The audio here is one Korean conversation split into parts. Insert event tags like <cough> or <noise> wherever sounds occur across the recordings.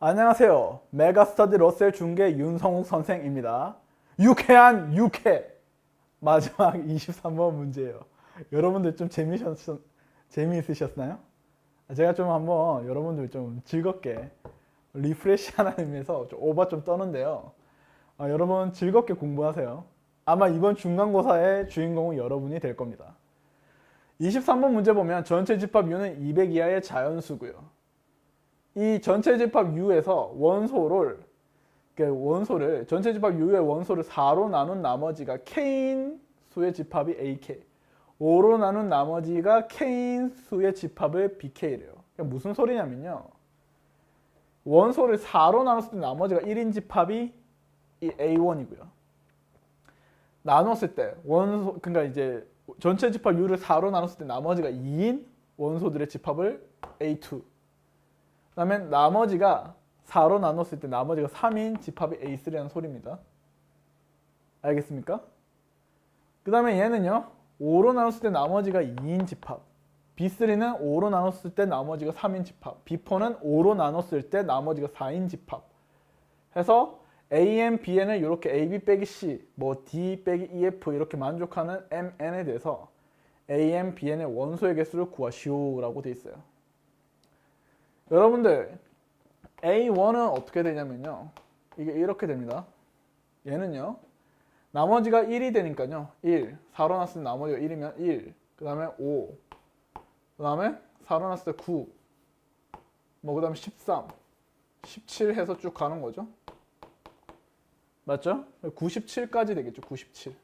안녕하세요. 메가스터디 러셀 중계 윤성욱 선생입니다. 유쾌한 유쾌 마지막 <laughs> 23번 문제예요. 여러분들 좀 재미셨 재미있으셨나요? 제가 좀 한번 여러분들 좀 즐겁게 리프레시 하는 의미에서 좀 오바 좀 떠는데요. 아, 여러분 즐겁게 공부하세요. 아마 이번 중간고사의 주인공은 여러분이 될 겁니다. 23번 문제 보면 전체 집합 U는 200 이하의 자연수고요. 이 전체 집합 U에서 원소를 원소를 전체 집합 U의 원소를 4로 나눈 나머지가 K인 수의 집합이 AK, 5로 나눈 나머지가 K인 수의 집합을 BK래요. 그러니까 무슨 소리냐면요. 원소를 4로 나눴을 때 나머지가 1인 집합이 이 A1이고요. 나눴을 때 원소 그러니까 이제 전체 집합 U를 4로 나눴을 때 나머지가 2인 원소들의 집합을 A2 그 다음에 나머지가 4로 나눴을 때 나머지가 3인 집합이 A3라는 소리입니다. 알겠습니까? 그 다음에 얘는요. 5로 나눴을 때 나머지가 2인 집합. B3는 5로 나눴을 때 나머지가 3인 집합. B4는 5로 나눴을 때 나머지가 4인 집합. 해서 AM, BN을 이렇게 AB 빼기 C, 뭐 D 빼기 EF 이렇게 만족하는 MN에 대해서 AM, BN의 원소의 개수를 구하시오라고 돼 있어요. 여러분들 A1은 어떻게 되냐면요. 이게 이렇게 됩니다. 얘는요. 나머지가 1이 되니까요. 1. 4로 났을 때 나머지가 1이면 1. 그 다음에 5. 그 다음에 4로 났을 때 9. 뭐 그 다음에 13. 17 해서 쭉 가는 거죠. 맞죠? 97까지 되겠죠. 97.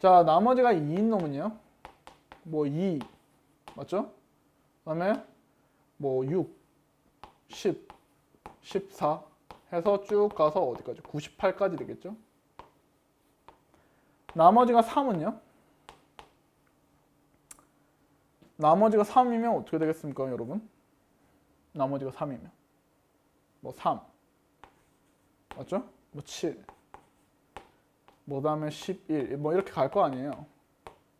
자, 나머지가 2인 놈은요. 뭐 2. 맞죠? 그 다음에 뭐 6, 10, 14 해서 쭉 가서 어디까지? 98까지 되겠죠? 나머지가 3은요? 나머지가 3이면 어떻게 되겠습니까, 여러분? 나머지가 3이면 뭐 3, 맞죠? 뭐 7, 뭐 다음에 11, 뭐 이렇게 갈 거 아니에요?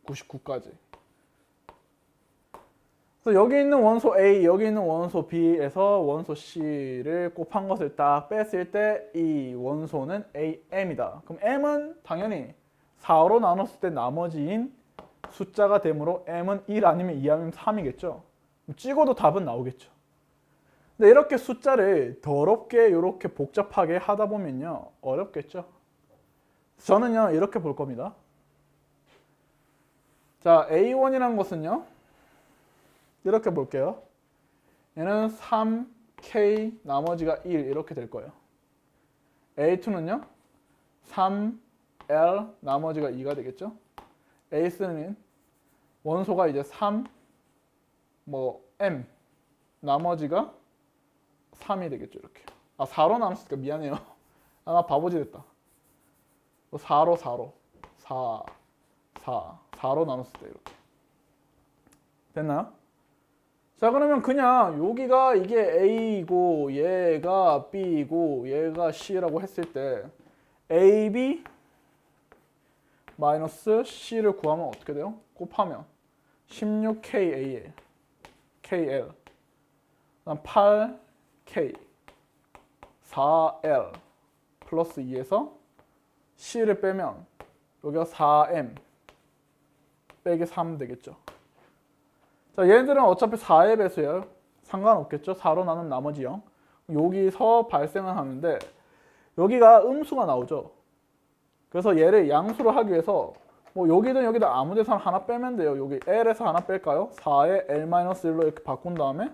99까지. 그래서 여기 있는 원소 A, 여기 있는 원소 B에서 원소 C를 곱한 것을 딱 뺐을 때 이 원소는 AM이다. 그럼 M은 당연히 4로 나눴을 때 나머지인 숫자가 되므로 M은 1 아니면 2 아니면 3이겠죠. 찍어도 답은 나오겠죠. 근데 이렇게 숫자를 더럽게 이렇게 복잡하게 하다 보면요. 어렵겠죠. 저는요. 이렇게 볼 겁니다. 자, A1이라는 것은요. 이렇게 볼게요. 얘는 3K 나머지가 1 이렇게 될 거예요. A2는요. 3L 나머지가 2가 되겠죠. A3는 원소가 이제 3, 뭐 M 나머지가 3이 되겠죠. 이렇게. 아 4로 나눴으니까 미안해요. 아, 나 바보지 됐다. 4로 4로 4, 4, 4로 나눴을 때 이렇게. 됐나요? 자 그러면 그냥 여기가 이게 A이고 얘가 B이고 얘가 C라고 했을 때 AB 마이너스 C를 구하면 어떻게 돼요? 곱하면 16KA KL 그다음 8K 4L 플러스 2에서 C를 빼면 여기가 4M 빼기 3 되겠죠. 자, 얘들은 어차피 4의 배수예요. 상관없겠죠. 4로 나눈 나머지 0. 여기서 발생을 하는데 여기가 음수가 나오죠. 그래서 얘를 양수로 하기 위해서 뭐 여기든 여기든 아무 데서 하나 빼면 돼요. 여기 L에서 하나 뺄까요? 4에 L-1로 이렇게 바꾼 다음에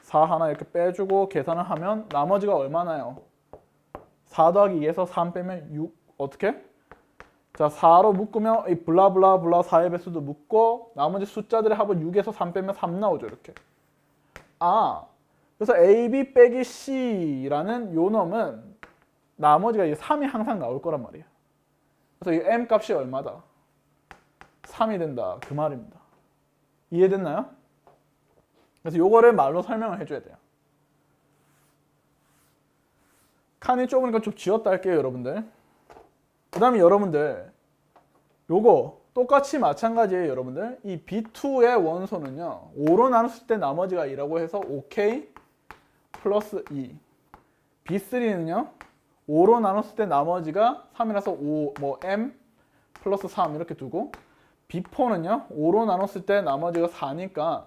4 하나 이렇게 빼주고 계산을 하면 나머지가 얼마나요? 4 더하기 2에서 3 빼면 6 어떻게? 자, 4로 묶으면 이 블라블라 블라 4의 배수도 묶고 나머지 숫자들의 합은 6에서 3 빼면 3 나오죠, 이렇게. 아, 그래서 AB 빼기 C라는 요 놈은 나머지가 이제 3이 항상 나올 거란 말이에요. 그래서 이 M 값이 얼마다? 3이 된다. 그 말입니다. 이해됐나요? 그래서 요거를 말로 설명을 해줘야 돼요. 칸이 좁으니까 좀 쥐었다 할게요, 여러분들. 그 다음에 여러분들 요거 똑같이 마찬가지예요, 여러분들. 이 B2의 원소는요. 5로 나눴을 때 나머지가 2라고 해서 OK 플러스 2. B3는요. 5로 나눴을 때 나머지가 3이라서 5, 뭐 M 플러스 3 이렇게 두고 B4는요. 5로 나눴을 때 나머지가 4니까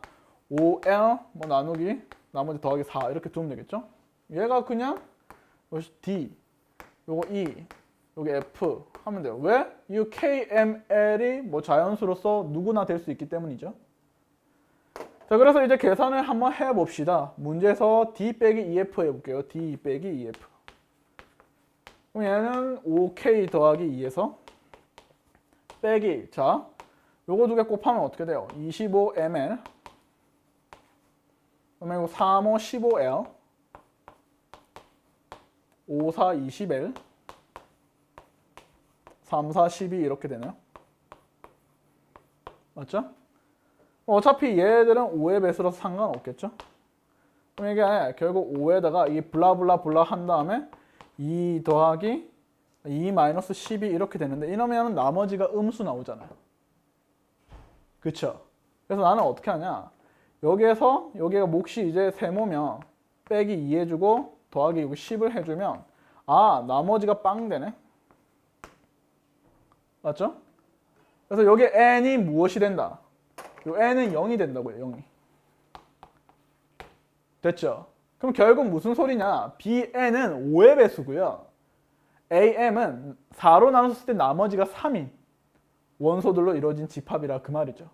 5L 뭐 나누기 나머지 더하기 4 이렇게 두면 되겠죠? 얘가 그냥 D, 요거 E, 요게 F 하면 돼요. 왜? 이 KML이 뭐 자연수로서 누구나 될 수 있기 때문이죠. 자, 그래서 이제 계산을 한번 해봅시다. 문제에서 D 빼기 EF 해볼게요. D 빼기 EF. 그럼 얘는 5K 더하기 2에서 빼기. 자, 요거 두 개 곱하면 어떻게 돼요? 25ml. 그러면 이거 35 15L. 54 20L. 3, 4, 12 이렇게 되나요? 맞죠? 어차피 얘들은 5의 배수라서 상관없겠죠? 그럼 이게 결국 5에다가 이 블라블라 블라 한 다음에 2 더하기 2 마이너스 12 이렇게 되는데 이러면 나머지가 음수 나오잖아요. 그쵸? 그래서 나는 어떻게 하냐? 여기에서 여기가 몫이 이제 세모면 빼기 2 해주고 더하기 여기 10을 해주면 아 나머지가 빵 되네. 맞죠? 그래서 여기 n이 무엇이 된다? 요 n은 0이 된다고요. 0이. 됐죠? 그럼 결국 무슨 소리냐? bn은 5의 배수고요. am은 4로 나눴을 때 나머지가 3인 원소들로 이루어진 집합이라 그 말이죠.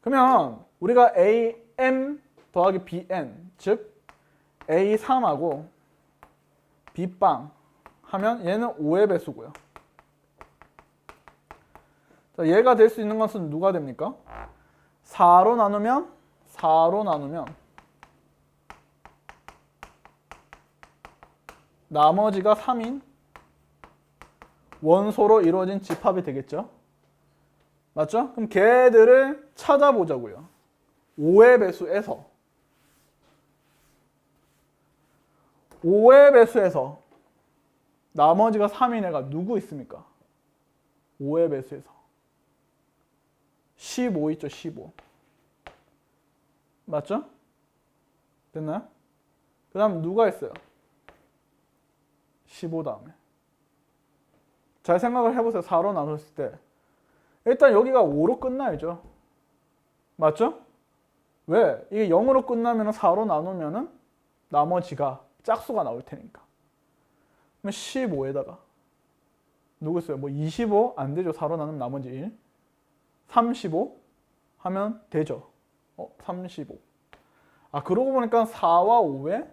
그러면 우리가 am 더하기 bn 즉 a3하고 b빵 하면 얘는 5의 배수고요. 자, 얘가 될 수 있는 것은 누가 됩니까? 4로 나누면 4로 나누면 나머지가 3인 원소로 이루어진 집합이 되겠죠? 맞죠? 그럼 걔들을 찾아보자고요. 5의 배수에서 5의 배수에서 나머지가 3인 애가 누구 있습니까? 5의 배수에서 15 있죠, 15. 맞죠? 됐나요? 그 다음 누가 있어요? 15 다음에. 잘 생각을 해보세요. 4로 나눴을 때. 일단 여기가 5로 끝나야죠. 맞죠? 왜? 이게 0으로 끝나면 4로 나누면은 나머지가 짝수가 나올 테니까. 그러면 15에다가 누구 있어요? 뭐 25? 안 되죠. 4로 나누면 나머지 1. 35 하면 되죠. 어, 35. 아, 그러고 보니까 4와 5에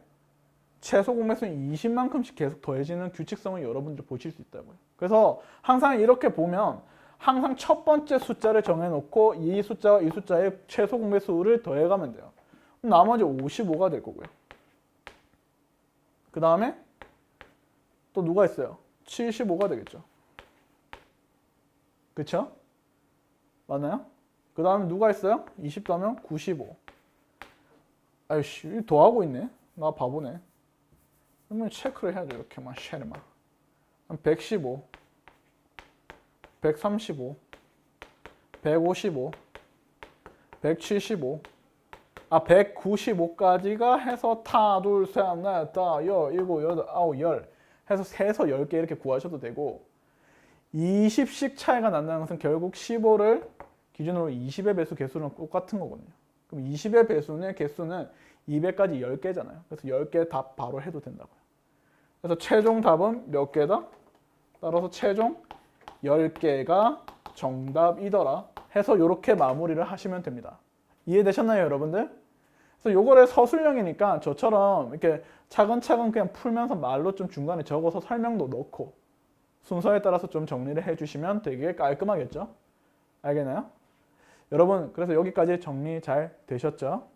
최소 공매수는 20만큼씩 계속 더해지는 규칙성을 여러분들 보실 수 있다고요. 그래서 항상 이렇게 보면 항상 첫 번째 숫자를 정해놓고 이 숫자와 이 숫자의 최소 공매수를 더해가면 돼요. 그럼 나머지 55가 될 거고요. 그 다음에 또 누가 있어요? 75가 되겠죠. 그쵸? 맞나요? 그 다음에 누가 있어요? 20 더하면 95. 아이씨, 더하고 있네. 나 바보네. 그러면 체크를 해야죠. 이렇게만, 쉐르만. 115, 135, 155, 175, 아, 195까지가 해서 타, 둘, 셋, 넷, 다, 여, 일곱, 여덟, 아홉, 열 해서 세서 10개 이렇게 구하셔도 되고 20씩 차이가 난다는 것은 결국 15를 기준으로 20의 배수 개수는 똑같은 거거든요. 그럼 20의 배수는 개수는 200까지 10개잖아요. 그래서 10개 답 바로 해도 된다고요. 그래서 최종 답은 몇 개다? 따라서 최종 10개가 정답이더라 해서 이렇게 마무리를 하시면 됩니다. 이해되셨나요, 여러분들? 그래서 요거를 서술형이니까 저처럼 이렇게 차근차근 그냥 풀면서 말로 좀 중간에 적어서 설명도 넣고 순서에 따라서 좀 정리를 해주시면 되게 깔끔하겠죠? 알겠나요? 여러분, 그래서 여기까지 정리 잘 되셨죠?